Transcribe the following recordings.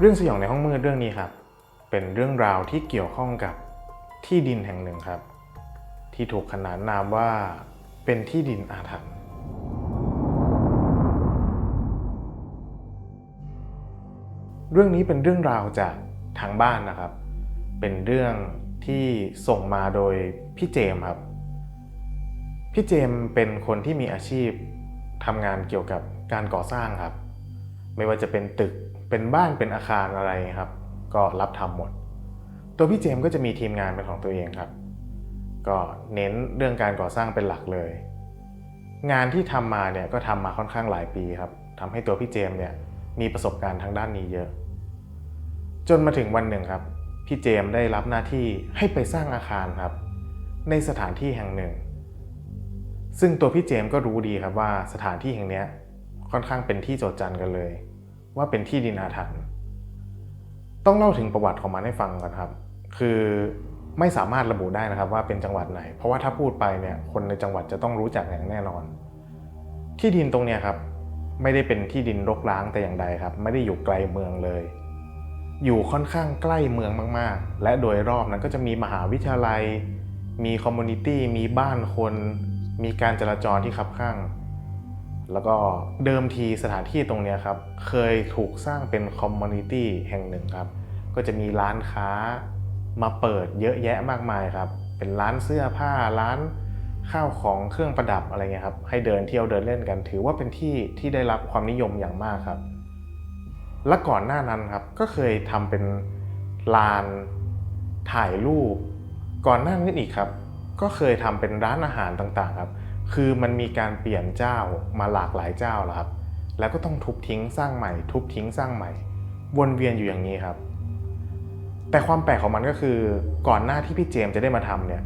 เรื่องสยองในห้องมืดเรื่องนี้ครับ เป็นเรื่องราวที่เกี่ยวข้องกับที่ดินแห่งหนึ่งครับ ที่ถูกขนานนามว่าเป็นที่ดินอาถรรพ์เรื่องนี้เป็นเรื่องราวจากทางบ้านนะครับ เป็นเรื่องที่ส่งมาโดยพี่เจมครับ พี่เจมเป็นคนที่มีอาชีพทำงานเกี่ยวกับการก่อสร้างครับ ไม่ว่าจะเป็นตึก เป็นบ้านเป็นอาคารอะไรครับ ก็รับทำหมด ตัวพี่เจมก็จะมีทีมงานเป็นของตัวเองครับ ก็เน้นเรื่องการก่อสร้างเป็นหลักเลย งานที่ทำมาเนี่ยก็ทำมาค่อนข้างหลายปีครับทำให้ตัวพี่เจมเนี่ยมีประสบการณ์ทางด้านนี้เยอะ จนมาถึงวันหนึ่งครับ พี่เจมได้รับหน้าที่ให้ไปสร้างอาคารครับ ในสถานที่แห่งหนึ่ง ซึ่งตัวพี่เจมก็รู้ดีครับว่าสถานที่แห่งนี้ค่อนข้างเป็นที่โจทย์จันกันเลย ว่าเป็นที่ดินอาถรรพ์ต้องเล่าถึงประวัติของมันให้ฟังก่อนครับ คือไม่สามารถระบุได้นะครับว่าเป็นจังหวัดไหน เพราะว่าถ้าพูดไปเนี่ยคนในจังหวัดจะต้องรู้จักอย่างแน่นอน ที่ดินตรงเนี้ยครับ ไม่ได้เป็นที่ดินรกร้างแต่อย่างใดครับ ไม่ได้อยู่ไกลเมืองเลย อยู่ค่อนข้างใกล้เมืองมากๆ และโดยรอบนั้นก็จะมีมหาวิทยาลัย มีคอมมูนิตี้มีบ้านคน มีการจราจรที่คับข้าง แล้วก็เดิมทีสถานที่ตรงนี้ครับ เคยถูกสร้างเป็นคอมมูนิตี้แห่งหนึ่งครับ ก็จะมีร้านค้ามาเปิดเยอะแยะมากมายครับ เป็นร้านเสื้อผ้าร้านข้าวของเครื่องประดับอะไรเงี้ยครับ ให้เดินเที่ยวเดินเล่นกัน ถือว่าเป็นที่ที่ได้รับความนิยมอย่างมากครับ และก่อนหน้านั้นครับก็เคยทำเป็นลานถ่ายรูป ก่อนหน้านั้นอีกครับ ก็เคยทำเป็นร้านอาหารต่างๆครับ คือมันมีการเปลี่ยนเจ้ามาหลากหลายเจ้าแล้วครับ แล้วก็ต้องทุบทิ้งสร้างใหม่ ทุบทิ้งสร้างใหม่ วนเวียนอยู่อย่างนี้ครับ แต่ความแปลกของมันก็คือก่อนหน้าที่พี่เจมส์จะได้มาทำเนี่ย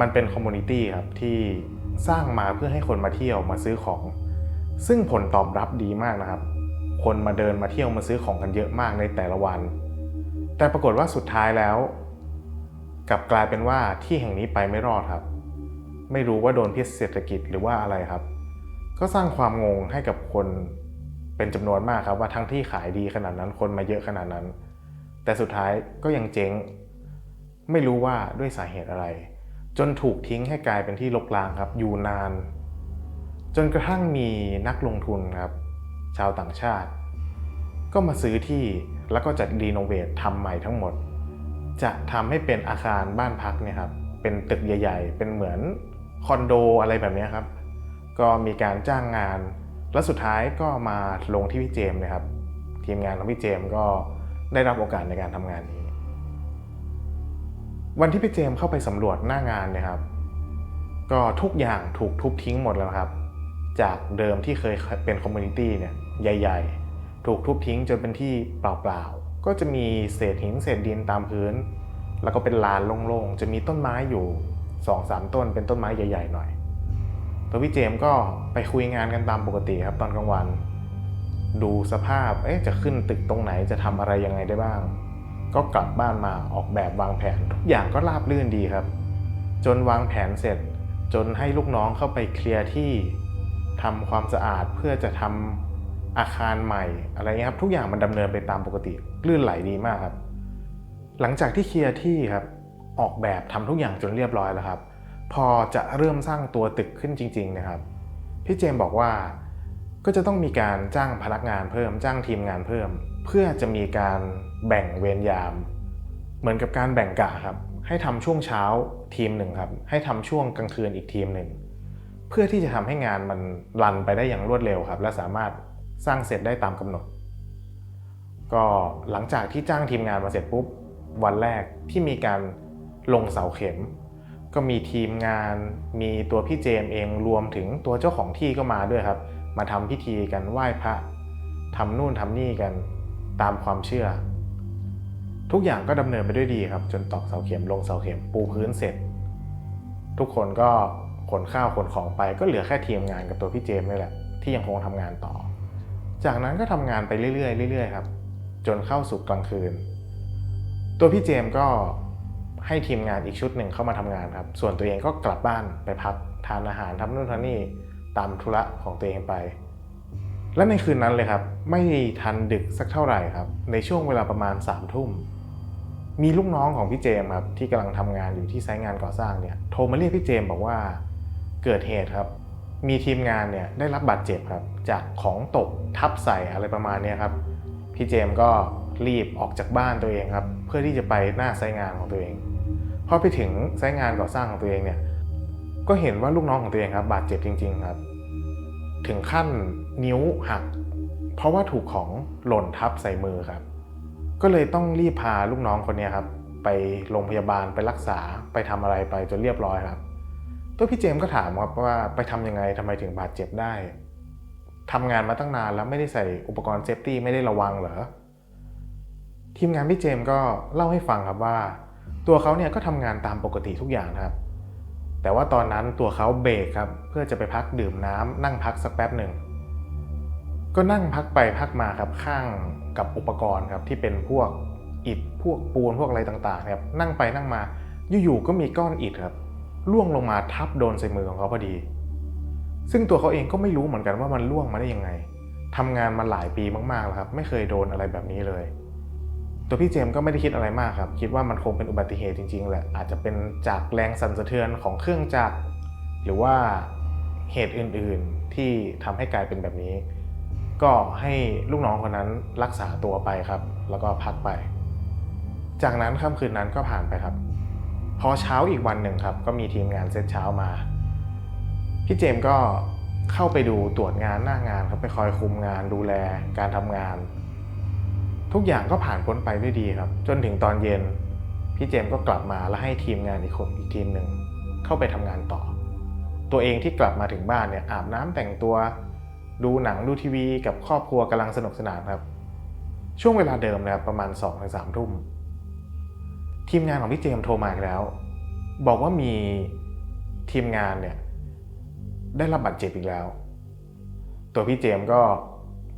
มันเป็นคอมมูนิตี้ครับที่สร้างมาเพื่อให้คนมาเที่ยวมาซื้อของ ซึ่งผลตอบรับดีมากนะครับ คนมาเดินมาเที่ยวมาซื้อของกันเยอะมากในแต่ละวัน แต่ปรากฏว่าสุดท้ายแล้วกลับกลายเป็นว่าที่แห่งนี้ไปไม่รอดครับ ไม่รู้ว่าโดนพิษเศรษฐกิจหรือว่าอะไรครับ ก็สร้างความงงให้กับคนเป็นจำนวนมากครับว่าทั้งที่ขายดีขนาดนั้นคนมาเยอะขนาดนั้น แต่สุดท้ายก็ยังเจ๊ง ไม่รู้ว่าด้วยสาเหตุอะไร จนถูกทิ้งให้กลายเป็นที่ลกลางครับ อยู่นาน จนกระทั่งมีนักลงทุนครับ ชาวต่างชาติ ก็มาซื้อที่แล้วก็จัดรีโนเวททำใหม่ทั้งหมด จะทำให้เป็นอาคารบ้านพักเนี่ยครับเป็นตึกใหญ่ ๆ เป็นเหมือน คอนโดอะไรแบบนี้ครับ ก็มีการจ้างงาน แล้วสุดท้ายก็มาลงที่พี่เจมส์เนะครับ ทีมงานของพี่เจมส์ก็ได้รับโอกาสในการทำงานนี้ วันที่พี่เจมส์เข้าไปสำรวจหน้างานเนี่ยครับ ก็ทุกอย่างถูกทุบทิ้งหมดแล้วครับ จากเดิมที่เคยเป็นคอมมูนิตี้เนี่ยใหญ่ ๆ ถูกทุบทิ้งจนเป็นที่เปล่าๆ ก็จะมีเศษหินเศษดินตามพื้น แล้วก็เป็นลานโล่งๆ จะมีต้นไม้อยู่ สองสามต้นเป็นต้นไม้ใหญ่ๆหน่อย ตัวพี่เจมส์ก็ไปคุยงานกันตามปกติครับตอนกลางวัน ดูสภาพเอ๊ะจะขึ้นตึกตรงไหนจะทำอะไรยังไงได้บ้าง ก็กลับบ้านมาออกแบบวางแผนทุกอย่างก็ราบรื่นดีครับ จนวางแผนเสร็จ จนให้ลูกน้องเข้าไปเคลียร์ที่ทำความสะอาดเพื่อจะทำอาคารใหม่อะไรเงี้ยครับ ทุกอย่างมันดำเนินไปตามปกติลื่นไหลดีมากครับ หลังจากที่เคลียร์ที่ครับ ออกแบบทำทุกอย่างจนเรียบร้อยแล้วครับ พอจะเริ่มสร้างตัวตึกขึ้นจริง ๆ นะครับ พี่เจมบอกว่าก็จะต้องมีการจ้างพนักงานเพิ่มจ้างทีมงานเพิ่ม เพื่อจะมีการแบ่งเวรยาม เหมือนกับการแบ่งกะครับ ให้ทำช่วงเช้าทีมหนึ่งครับ ให้ทำช่วงกลางคืนอีกทีมหนึ่งเพื่อที่จะทำให้งานมันรันไปได้อย่างรวดเร็วครับ และสามารถสร้างเสร็จได้ตามกำหนด ก็หลังจากที่จ้างทีมงานมาเสร็จปุ๊บวันแรกที่มีการ ลงเสาเข็ม ก็มีทีมงานมีตัวพี่เจมเองรวมถึงตัวเจ้าของที่ก็มาด้วยครับ มาทำพิธีกันไหว้พระทำนู่นทำนี่กันตามความเชื่อ ทุกอย่างก็ดำเนินไปด้วยดีครับ จนตอกเสาเข็มลงเสาเข็มปูพื้นเสร็จ ทุกคนก็ขนข้าวขนของไปก็เหลือแค่ทีมงานกับตัวพี่เจมนี่แหละที่ยังคงทำงานต่อ จากนั้นก็ทำงานไปเรื่อยๆเรื่อยๆครับ จนเข้าสู่กลางคืน ตัวพี่เจมก็ ให้ทีมงานอีกชุดหนึ่งเข้ามาทำงานครับ ส่วนตัวเองก็กลับบ้านไปพักทานอาหารทำนู่นทำนี่ตามธุระของตัวเองไป และในคืนนั้นเลยครับ ไม่ทันดึกสักเท่าไหร่ครับ ในช่วงเวลาประมาณ3ามทุ่ม มีลูกน้องของพี่เจมครับที่กำลังทำงานอยู่ที่ไซต์งานก่อสร้างเนี่ยโทรมาเรียกพี่เจมบอกว่าเกิดเหตุครับ มีทีมงานเนี่ยได้รับบาดเจ็บครับจากของตกทับใส่อะไรประมาณเนี้ยครับพี่เจมก็รีบออกจากบ้านตัวเองครับ เพื่อที่จะไปหน้าไซต์งานของตัวเอง อไปถึงไซต์งานก่อสร้างของตัวเองเนี่ย ก็เห็นว่าลูกน้องของตัวเองครับบาดเจ็บจริง ๆ ครับ ถึงขั้นนิ้วหัก เพราะว่าถูกของหล่นทับใส่มือครับ ก็เลยต้องรีบพาลูกน้องคนนี้ครับ ไปโรงพยาบาลไปรักษาไปทำอะไรไปจนเรียบร้อยครับ ตัวพี่เจมก็ถามครับว่าไปทำยังไงทำไมถึงบาดเจ็บได้ทำงานมาตั้งนานแล้วไม่ได้ใส่อุปกรณ์เซฟตี้ไม่ได้ระวังเหรอทีมงานพี่เจมก็เล่าให้ฟังครับว่า ตัวเขาเนี่ยก็ทำงานตามปกติทุกอย่างครับ แต่ว่าตอนนั้นตัวเขาเบรกครับเพื่อจะไปพักดื่มน้ำนั่งพักสักแป๊บหนึ่งก็นั่งพักไปพักมาครับข้างกับอุปกรณ์ครับที่เป็นพวกอิฐพวกปูนพวกอะไรต่างๆครับนั่งไปนั่งมาอยู่ๆก็มีก้อนอิฐครับล่วงลงมาทับโดนใส่มือของเขาพอดี ซึ่งตัวเขาเองก็ไม่รู้เหมือนกันว่ามันล่วงมาได้ยังไงทำงานมาหลายปีมากๆแล้วครับ ไม่เคยโดนอะไรแบบนี้เลย ตัวพี่เจมก็ไม่ได้คิดอะไรมากครับ คิดว่ามันคงเป็นอุบัติเหตุจริงๆแหละอาจจะเป็นจากแรงสั่นสะเทือนของเครื่องจักรหรือว่าเหตุอื่นๆที่ทำให้กลายเป็นแบบนี้ ก็ให้ลูกน้องคนนั้นรักษาตัวไปครับ แล้วก็พักไป จากนั้นค่ำคืนนั้นก็ผ่านไปครับ พอเช้าอีกวันหนึ่งครับ ก็มีทีมงานเซตเช้ามา พี่เจมก็เข้าไปดูตรวจงานหน้างานครับไปคอยคุมงานดูแลการทำงาน ทุกอย่างก็ผ่านพ้นไปด้วยดีครับ จนถึงตอนเย็น พี่เจมก็กลับมาแล้วให้ทีมงานอีกคนอีกทีมหนึ่งเข้าไปทำงานต่อ ตัวเองที่กลับมาถึงบ้านเนี่ยอาบน้ำแต่งตัว ดูหนังดูทีวีกับครอบครัวกำลังสนุกสนานครับ ช่วงเวลาเดิมนะครับประมาณ2องถึงสามทุ่มทีมงานของพี่เจมโทรมาอีกแล้ว บอกว่ามีทีมงานเนี่ยได้รับบาดเจ็บอีกแล้ว ตัวพี่เจมก็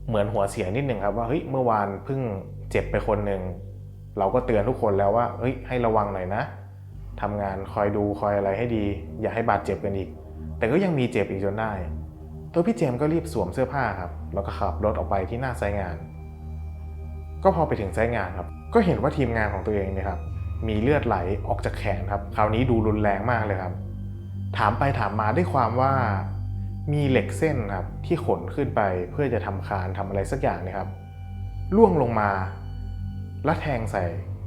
เหมือนหัวเสียนิดหนึ่งครับว่าเฮ้ยเมื่อวานเพิ่งเจ็บไปคนหนึ่งเราก็เตือนทุกคนแล้วว่าเฮ้ยให้ระวังหน่อยนะทำงานคอยดูคอยอะไรให้ดี อย่าให้บาดเจ็บกันอีก แต่ก็ยังมีเจ็บอีกจนได้ ตัวพี่เจมก็รีบสวมเสื้อผ้าครับแล้วก็ขับรถออกไปที่หน้าไซงาน ก็พอไปถึงไซงานครับ ก็เห็นว่าทีมงานของตัวเองเนี่ยครับมีเลือดไหลออกจากแขนครับ คราวนี้ดูรุนแรงมากเลยครับ ถามไปถามมาได้ความว่า มีเหล็กเส้นครับที่ขนขึ้นไปเพื่อจะทำคานทำอะไรสักอย่างนะครับล่วงลงมา และแทงใส่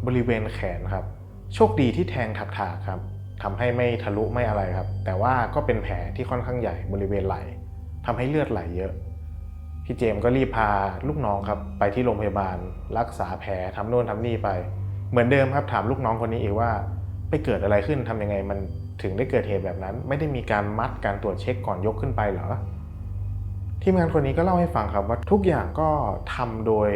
บริเวณแขนครับ โชคดีที่แทงถักๆครับทำให้ไม่ทะลุไม่อะไรครับ แต่ว่าก็เป็นแผลที่ค่อนข้างใหญ่บริเวณไหล่ทำให้เลือดไหลเยอะ พี่เจมก็รีบพาลูกน้องครับ ไปที่โรงพยาบาล รักษาแผลทำโน่นทำนี่ไป เหมือนเดิมครับถามลูกน้องคนนี้อีกว่า ไปเกิดอะไรขึ้นทำยังไงมัน ถึงได้เกิดเหตุแบบนั้น ไม่ได้มีการมัดการตรวจเช็คก่อนยกขึ้นไปเหรอทีมงานคนนี้ก็เล่าให้ฟังครับว่าทุกอย่างก็ทำโดย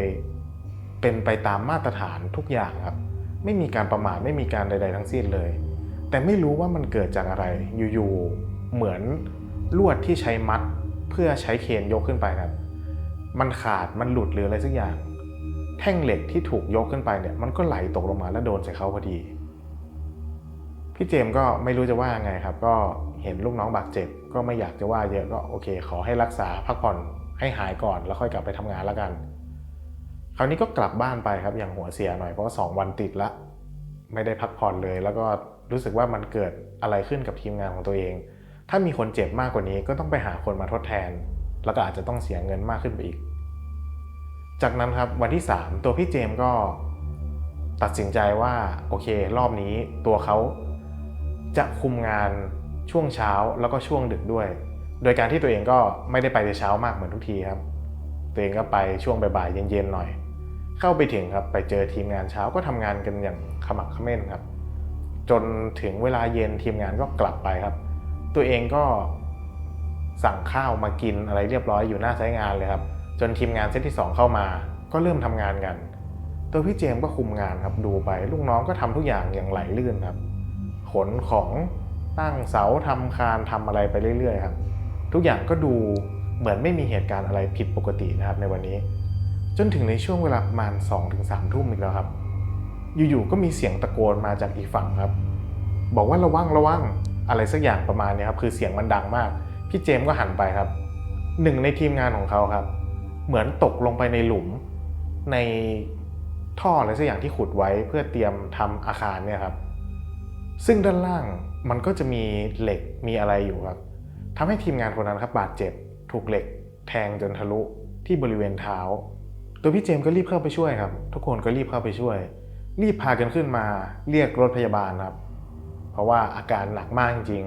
เป็นไปตามมาตรฐานทุกอย่างครับ ไม่มีการประมาทไม่มีการใด ๆ ทั้งสิ้นเลย แต่ไม่รู้ว่ามันเกิดจากอะไรอยู่ๆเหมือนลวดที่ใช้มัดเพื่อใช้เคนยกขึ้นไปครับ มันขาดมันหลุดหรืออะไรสักอย่าง แท่งเหล็กที่ถูกยกขึ้นไปเนี่ยมันก็ไหลตกลงมาแล้วโดนใส่เขาพอดี พี่เจมก็ไม่รู้จะว่าไงครับ ก็เห็นลูกน้องบาดเจ็บ ก็ไม่อยากจะว่าเยอะก็โอเค ขอให้รักษาพักผ่อนให้หายก่อนแล้วค่อยกลับไปทำงานแล้วกัน คราวนี้ก็กลับบ้านไปครับอย่างหัวเสียหน่อยเพราะว่าสองวันติดละ ไม่ได้พักผ่อนเลย แล้วก็รู้สึกว่ามันเกิดอะไรขึ้นกับทีมงานของตัวเอง ถ้ามีคนเจ็บมากกว่านี้ก็ต้องไปหาคนมาทดแทน แล้วก็อาจจะต้องเสียเงินมากขึ้นไปอีก จากนั้นครับวันที่ 3 ตัวพี่เจมก็ตัดสินใจว่าโอเค รอบนี้ตัวเขา จะคุมงานช่วงเช้าแล้วก็ช่วงดึกด้วย โดยการที่ตัวเองก็ไม่ได้ไปแต่เช้ามากเหมือนทุกทีครับ ตัวเองก็ไปช่วงบ่ายๆเย็นๆหน่อย เข้าไปถึงครับไปเจอทีมงานเช้าก็ทำงานกันอย่างขมักขม้นครับ จนถึงเวลาเย็นทีมงานก็กลับไปครับ ตัวเองก็สั่งข้าวมากินอะไรเรียบร้อยอยู่หน้าไซต์งานเลยครับ จนทีมงานเซตที่ 2 เข้ามา ก็เริ่มทำงานกัน ตัวพี่เจมก็คุมงานครับดูไป ลูกน้องก็ทำทุกอย่างอย่างไหลลื่นครับ ขนของตั้งเสาทำคานทำอะไรไปเรื่อยๆครับ ทุกอย่างก็ดูเหมือนไม่มีเหตุการณ์อะไรผิดปกตินะครับในวันนี้ จนถึงในช่วงเวลาประมาณ2อถึงสามทุ่มอีกแล้วครับ อยู่ๆก็มีเสียงตะโกนมาจากอีกฝั่งครับ บอกว่าระวังระวังอะไรสักอย่างประมาณนี้ครับคือเสียงมันดังมาก พี่เจมส์ก็หันไปครับหนึ่งในทีมงานของเขาครับ เหมือนตกลงไปในหลุม ในท่ออะไรสักอย่างที่ขุดไว้เพื่อเตรียมทำอาคารเนี่ยครับ ซึ่งด้านล่างมันก็จะมีเหล็กมีอะไรอยู่ครับทำให้ทีมงานคนนั้นครับบาดเจ็บ ถูกเหล็ก แทงจนทะลุที่บริเวณเท้า ตัวพี่เจมส์ก็รีบเข้าไปช่วยครับ ทุกคนก็รีบเข้าไปช่วย รีบพากันขึ้นมาเรียกรถพยาบาลครับ เพราะว่าอาการหนักมากจริง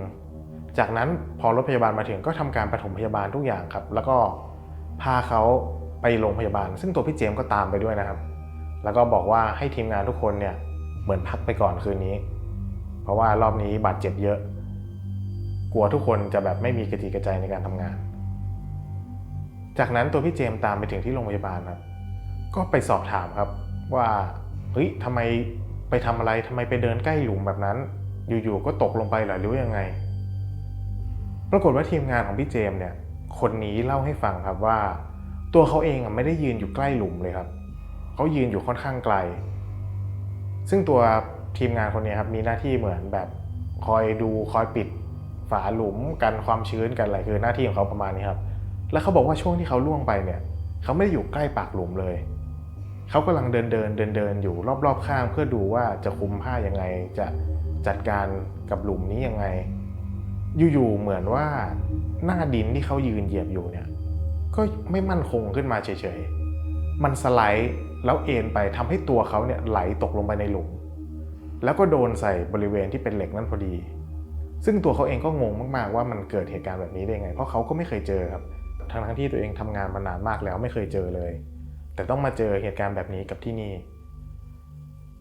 จากนั้นพอรถพยาบาลมาถึงก็ทำการปฐมพยาบาลทุกอย่างครับ แล้วก็พาเขาไปโรงพยาบาล ซึ่งตัวพี่เจมส์ก็ตามไปด้วยนะครับ แล้วก็บอกว่าให้ทีมงานทุกคนเนี่ยเหมือนพักไปก่อนคืนนี้ เพราะว่ารอบนี้บาดเจ็บเยอะ กลัวทุกคนจะแบบไม่มีกระจิกระใจในการทำงาน จากนั้นตัวพี่เจมส์ตามไปถึงที่โรงพยาบาลครับ ก็ไปสอบถามครับว่าเฮ้ยทำไมไปทำอะไรทำไมไปเดินใกล้หลุมแบบนั้น อยู่ๆก็ตกลงไปหรอหรือยังไง ปรากฏว่าทีมงานของพี่เจมส์เนี่ย คนนี้เล่าให้ฟังครับว่า ตัวเขาเองอะไม่ได้ยืนอยู่ใกล้หลุมเลยครับเขายืนอยู่ค่อนข้างไกล ซึ่งตัว ทีมงานคนนี้ครับมีหน้าที่เหมือนแบบคอยดูคอยปิดฝาหลุมกันความชื้นกันอะไรคือหน้าที่ของเขาประมาณนี้ครับ แล้วเขาบอกว่าช่วงที่เขาล่วงไปเนี่ย เขาไม่ได้อยู่ใกล้ปากหลุมเลย เขากำลังเดินเดินเดินเดินอยู่รอบๆข้างเพื่อดูว่าจะคุมผ้ายังไง จะจัดการกับหลุมนี้ยังไง อยู่ๆเหมือนว่าหน้าดินที่เขายืนเหยียบอยู่เนี่ย ก็ไม่มั่นคงขึ้นมาเฉยๆ มันสไลด์แล้วเอ็นไปทำให้ตัวเขาเนี่ยไหลตกลงไปในหลุม แล้วก็โดนใส่บริเวณที่เป็นเหล็กนั่นพอดี ซึ่งตัวเขาเองก็งงมากๆว่ามันเกิดเหตุการณ์แบบนี้ได้ไง เพราะเขาก็ไม่เคยเจอครับทั้งๆที่ตัวเองทำงานมานานมากแล้วไม่เคยเจอเลย แต่ต้องมาเจอเหตุการณ์แบบนี้กับที่นี่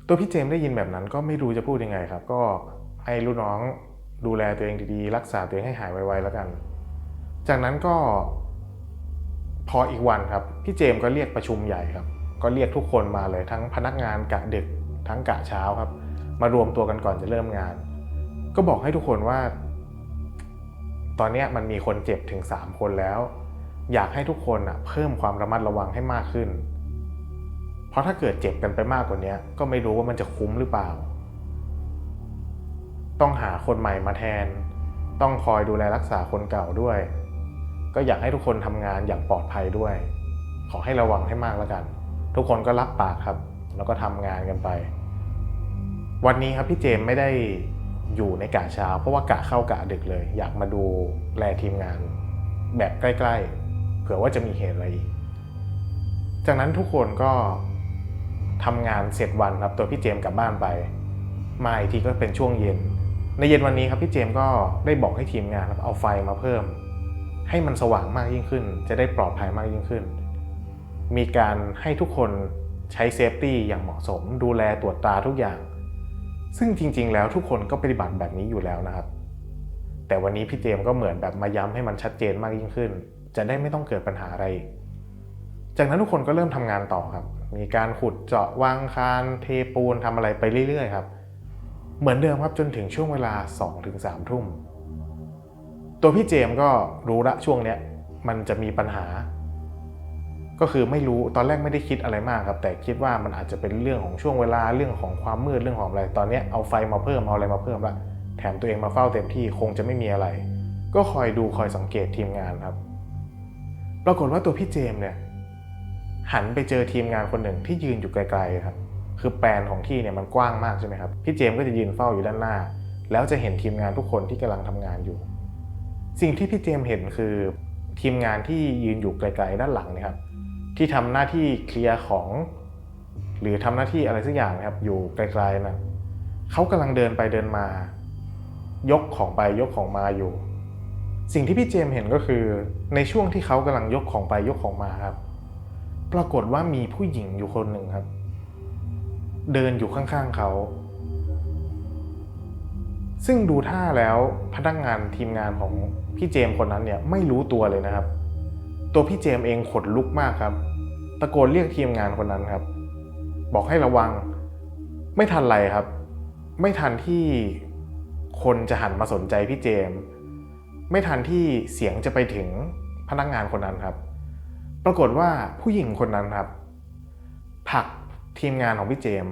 ตัวพี่เจมส์ได้ยินแบบนั้นก็ไม่รู้จะพูดยังไงครับ ก็ให้ลูกน้องดูแลตัวเองดีๆ รักษาตัวเองให้หายไวๆแล้วกัน จากนั้นก็พออีกวันครับ พี่เจมส์ก็เรียกประชุมใหญ่ครับ ก็เรียกทุกคนมาเลยทั้งพนักงานกะดึกทั้งกะเช้าครับ มารวมตัวกันก่อนจะเริ่มงาน ก็บอกให้ทุกคนว่า ตอนนี้มันมีคนเจ็บถึง 3 คนแล้ว อยากให้ทุกคนอะเพิ่มความระมัดระวังให้มากขึ้น เพราะถ้าเกิดเจ็บกันไปมากกว่านี้ก็ไม่รู้ว่ามันจะคุ้มหรือเปล่า ต้องหาคนใหม่มาแทน ต้องคอยดูแลรักษาคนเก่าด้วย ก็อยากให้ทุกคนทำงานอย่างปลอดภัยด้วย ขอให้ระวังให้มากแล้วกัน ทุกคนก็รับปากครับ แล้วก็ทำงานกันไป วันนี้ครับพี่เจมไม่ได้อยู่ในกะเช้า เพราะว่ากะเข้ากะดึกเลย อยากมาดูแลทีมงาน แบบใกล้ๆ เผื่อว่าจะมีเหตุอะไรอีกจากนั้นทุกคนก็ทำงานเสร็จวันครับตัวพี่เจมกลับบ้านไปมาอีกทีก็เป็นช่วงเย็น ในเย็นวันนี้ครับพี่เจมก็ได้บอกให้ทีมงานครับเอาไฟมาเพิ่ม ให้มันสว่างมากยิ่งขึ้น จะได้ปลอดภัยมากยิ่งขึ้น มีการให้ทุกคนใช้เซฟตี้อย่างเหมาะสม ดูแลตรวจตาทุกอย่าง ซึ่งจริง ๆ แล้วทุกคนก็ปฏิบัติแบบนี้อยู่แล้วนะครับ แต่วันนี้พี่เจมก็เหมือนแบบมาย้ำให้มันชัดเจนมากยิ่งขึ้น จะได้ไม่ต้องเกิดปัญหาอะไร จากนั้นทุกคนก็เริ่มทำงานต่อครับ มีการขุดเจาะวางคานเทปูนทำอะไรไปเรื่อย ๆ ครับ เหมือนเดิมครับจนถึงช่วงเวลา 2-3ถึง3ทุ่ม ตัวพี่เจมก็รู้ละช่วงเนี้ยมันจะมีปัญหา ก็คือไม่รู้ตอนแรกไม่ได้คิดอะไรมากครับ แต่คิดว่ามันอาจจะเป็นเรื่องของช่วงเวลาเรื่องของความมืดเรื่องของอะไร ตอนนี้เอาไฟมาเพิ่มเอาอะไรมาเพิ่มละแถมตัวเองมาเฝ้าเต็มที่คงจะไม่มีอะไร ก็คอยดูคอยสังเกตทีมงานครับ ปรากฏว่าตัวพี่เจมเนี่ยหันไปเจอทีมงานคนหนึ่งที่ยืนอยู่ไกลๆครับ คือแปลนของที่เนี่ยมันกว้างมากใช่ไหมครับพี่เจมก็จะยืนเฝ้าอยู่ด้านหน้า แล้วจะเห็นทีมงานทุกคนที่กำลังทำงานอยู่ สิ่งที่พี่เจมเห็นคือทีมงานที่ยืนอยู่ไกลๆด้านหลังเนะครับ ที่ทำหน้าที่เคลียร์ของ หรือทำหน้าที่อะไรสักอย่างนะครับ อยู่ไกลๆนะเขากำลังเดินไปเดินมา ยกของไปยกของมาอยู่ สิ่งที่พี่เจมเห็นก็คือในช่วงที่เขากำลังยกของไปยกของมาครับ ปรากฏว่ามีผู้หญิงอยู่คนหนึ่งครับ เดินอยู่ข้างๆเขาซึ่งดูท่าแล้วพนักงานทีมงานของพี่เจมคนนั้นเนี่ยไม่รู้ตัวเลยนะครับ ตัวพี่เจมเองขนลุกมากครับ ตะโกนเรียกทีมงานคนนั้นครับ บอกให้ระวัง ไม่ทันไรครับ ไม่ทันที่คนจะหันมาสนใจพี่เจม ไม่ทันที่เสียงจะไปถึงพนักงานคนนั้นครับ ปรากฏว่าผู้หญิงคนนั้นครับผลักทีมงานของพี่เจม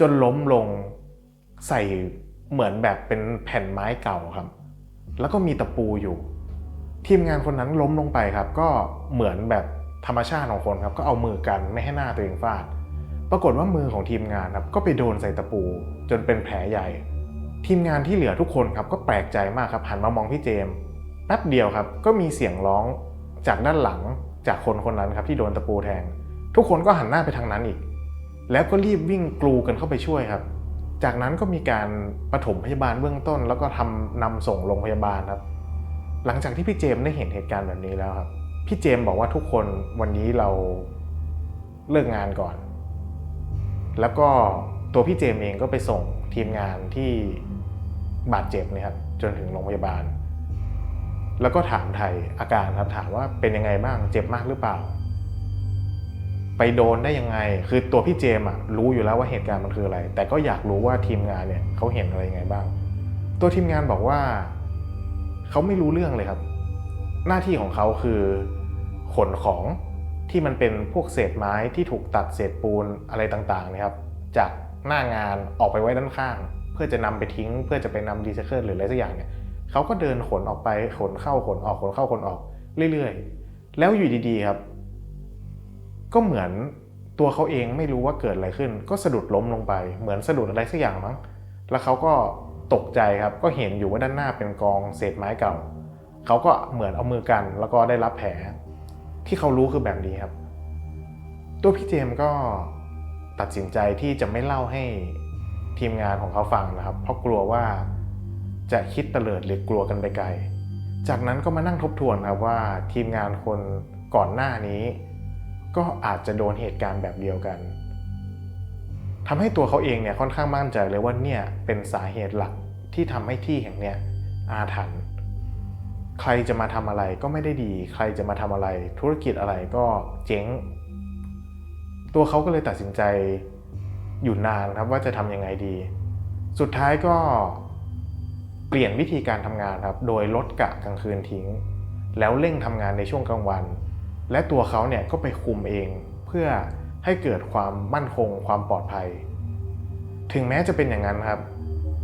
จนล้มลงใส่เหมือนแบบเป็นแผ่นไม้เก่าครับ แล้วก็มีตะปูอยู่ ทีมงานคนนั้นล้มลงไปครับ ก็เหมือนแบบธรรมชาติของคนครับ ก็เอามือกันไม่ให้หน้าตัวเองฟาด ปรากฏว่ามือของทีมงานครับ ก็ไปโดนใส่ตะปู จนเป็นแผลใหญ่ ทีมงานที่เหลือทุกคนครับ ก็แปลกใจมากครับหันมามองพี่เจมส์แป๊บเดียวครับ ก็มีเสียงร้องจากด้านหลังจากคนคนนั้นครับที่โดนตะปูแทง ทุกคนก็หันหน้าไปทางนั้นอีก แล้วก็รีบวิ่งกลูกันเข้าไปช่วยครับ จากนั้นก็มีการปฐมพยาบาลเบื้องต้น แล้วก็ทำนำส่งโรงพยาบาลครับ หลังจากที่พี่เจมส์ได้เห็นเหตุการณ์แบบนี้แล้วครับ พี่เจมส์บอกว่าทุกคนวันนี้เราเลิกงานก่อน แล้วก็ตัวพี่เจมส์เองก็ไปส่งทีมงานที่บาดเจ็บนะครับจนถึงโรงพยาบาล แล้วก็ถามไทยอาการครับถามว่าเป็นยังไงบ้างเจ็บมากหรือเปล่า ไปโดนได้ยังไง คือตัวพี่เจมส์อะรู้อยู่แล้วว่าเหตุการณ์มันคืออะไร แต่ก็อยากรู้ว่าทีมงานเนี่ยเขาเห็นอะไรยังไงบ้าง ตัวทีมงานบอกว่า เขาไม่รู้เรื่องเลยครับ หน้าที่ของเขาคือขนของที่มันเป็นพวกเศษไม้ที่ถูกตัดเศษปูนอะไรต่างๆนะครับ จากหน้างานออกไปไว้ด้านข้าง เพื่อจะนำไปทิ้ง เพื่อจะไปนำรีไซเคิลหรืออะไรสักอย่างเนี่ยเขาก็เดินขนออกไปขนเข้าขนออกขนเข้าขนออกเรื่อยๆ แล้วอยู่ดีๆครับ ก็เหมือนตัวเขาเองไม่รู้ว่าเกิดอะไรขึ้น ก็สะดุดล้มลงไป เหมือนสะดุดอะไรสักอย่างมั้งแล้วเขาก็ ตกใจครับก็เห็นอยู่ว่าด้านหน้าเป็นกองเศษไม้เก่า เขาก็เหมือนเอามือกันแล้วก็ได้รับแผล ที่เขารู้คือแบบนี้ครับ ตัวพี่เจมส์ก็ตัดสินใจที่จะไม่เล่าให้ทีมงานของเขาฟังนะครับ เพราะกลัวว่าจะคิดเตลิดหรือกลัวกันไปไกล จากนั้นก็มานั่งทบทวนครับว่าทีมงานคนก่อนหน้านี้ ก็อาจจะโดนเหตุการณ์แบบเดียวกัน ทำให้ตัวเขาเองเนี่ยค่อนข้างมั่นใจเลยว่าเนี่ยเป็นสาเหตุหลักที่ทำให้ที่แห่งเนี้ยอาถรรพ์ใครจะมาทำอะไรก็ไม่ได้ดี ใครจะมาทำอะไร ธุรกิจอะไรก็เจ๊ง ตัวเขาก็เลยตัดสินใจอยู่นานครับว่าจะทำยังไงดี สุดท้ายก็เปลี่ยนวิธีการทำงานครับ โดยลดกะกลางคืนทิ้ง แล้วเร่งทำงานในช่วงกลางวัน และตัวเขาเนี่ยก็ไปคุมเองเพื่อ ให้เกิดความมั่นคง ความปลอดภัย ถึงแม้จะเป็นอย่างนั้นครับ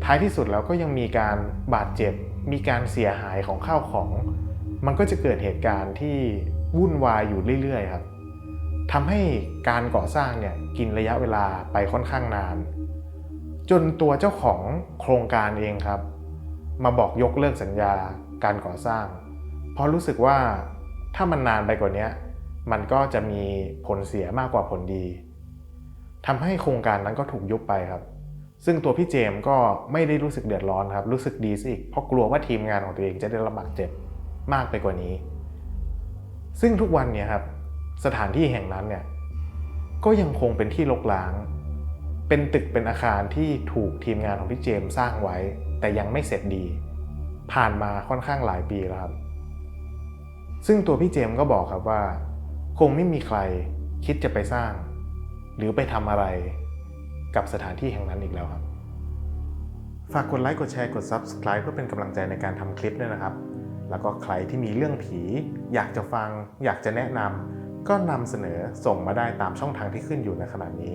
ท้ายที่สุดแล้วก็ยังมีการบาดเจ็บ มีการเสียหายของข้าวของ มันก็จะเกิดเหตุการณ์ที่วุ่นวายอยู่เรื่อยๆครับทำให้การก่อสร้างเนี่ยกินระยะเวลาไปค่อนข้างนาน จนตัวเจ้าของโครงการเองครับ มาบอกยกเลิกสัญญาการก่อสร้าง เพราะรู้สึกว่าถ้ามันนานไปกว่านี้ มันก็จะมีผลเสียมากกว่าผลดีทำให้โครงการนั้นก็ถูกยุบไปครับ ซึ่งตัวพี่เจมก็ไม่ได้รู้สึกเดือดร้อนครับ รู้สึกดีสิเพราะกลัวว่าทีมงานของตัวเองจะได้รับบาดเจ็บมากไปกว่านี้ ซึ่งทุกวันเนี่ยครับสถานที่แห่งนั้นเนี่ยก็ยังคงเป็นที่รกร้าง เป็นตึกเป็นอาคารที่ถูกทีมงานของพี่เจมสร้างไว้ แต่ยังไม่เสร็จดี ผ่านมาค่อนข้างหลายปีแล้วครับ ซึ่งตัวพี่เจมก็บอกครับว่า คงไม่มีใครคิดจะไปสร้าง หรือไปทำอะไรกับสถานที่แห่งนั้นอีกแล้วครับ ฝากกดไลค์กดแชร์กด Subscribe เพื่อเป็นกำลังใจในการทำคลิปด้วยนะครับ แล้วก็ใครที่มีเรื่องผี อยากจะฟัง อยากจะแนะนำก็นำเสนอส่งมาได้ตามช่องทางที่ขึ้นอยู่ในขณะนี้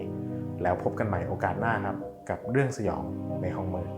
แล้วพบกันใหม่โอกาสหน้าครับ กับเรื่องสยองในห้องมืด